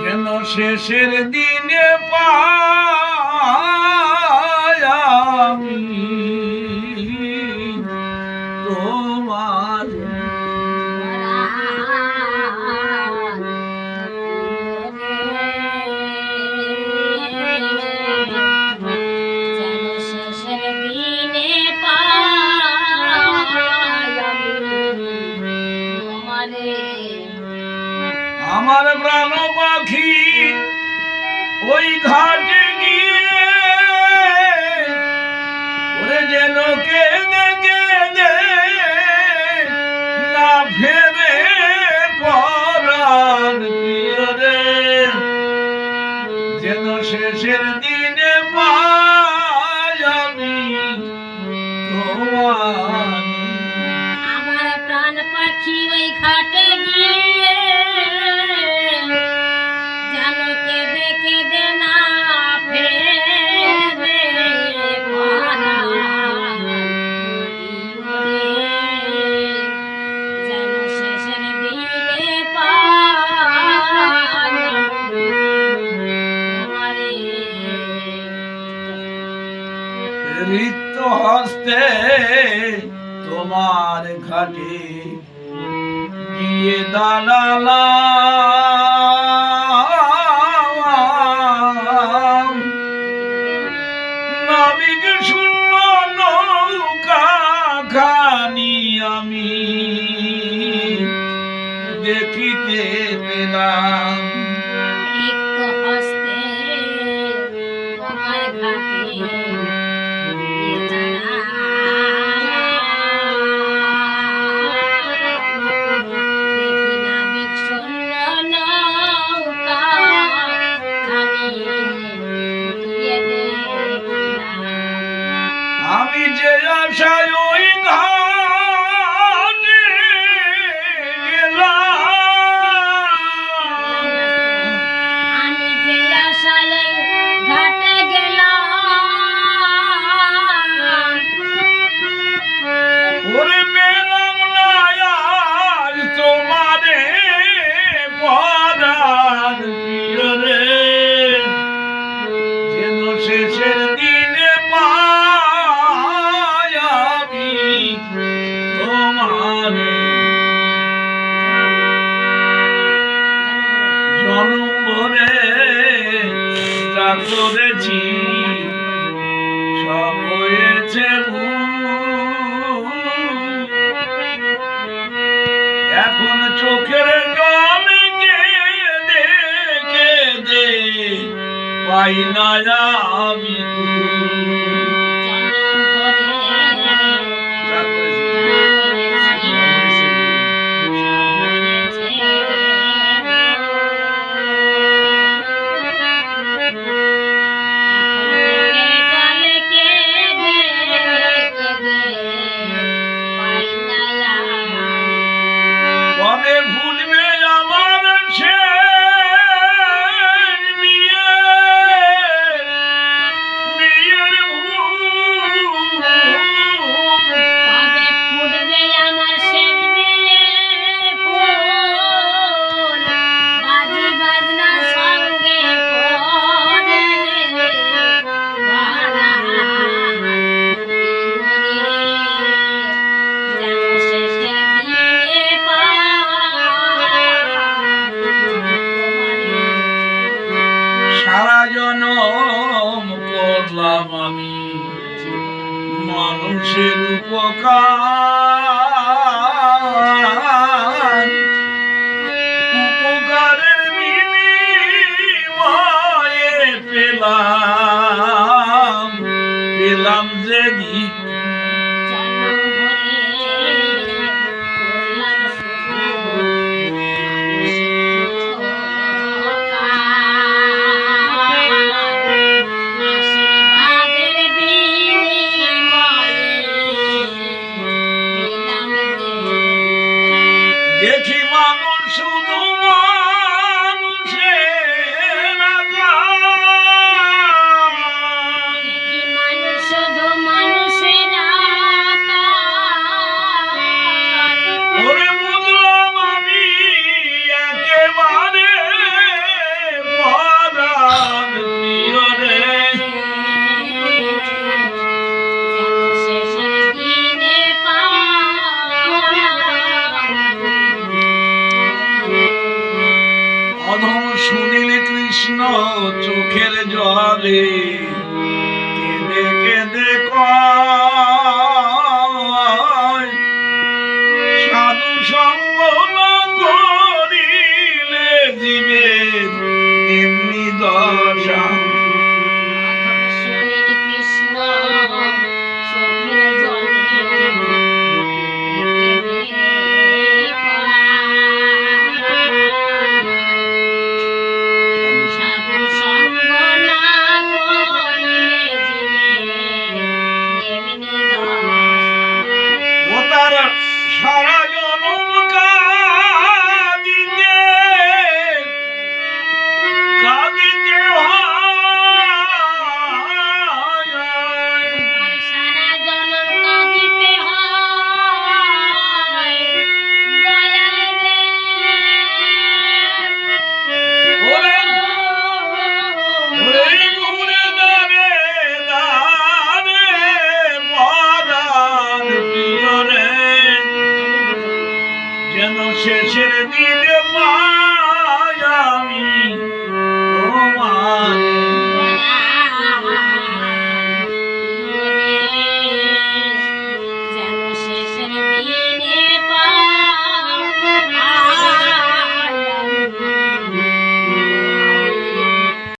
যেন শেষের দিনে পায়ামি আমার প্রাণ পাখি, ওই ঘাটে গিয়ে ওরে যেন কেঁদে কেঁদে না ফেরে পরাণ প্রিয় রে যেন শেষের দিনে পাই তোমার ঘাটে গিয়ে দাঁড়ালাম। নাবিক শূন্য নৌকা খানি আমি। দেখিতে পেলাম আশায় করেছি সব হয়েছে। এখন চোখের জল দেখে দে পাই না আমি জনম করলাম আমি। মানুষের উপকার। উপকারের বিনিময়ে পেলাম। পেলাম যে দিক দেখি মানুষ শুধু চোখের জলে কেঁদে কেঁদে কর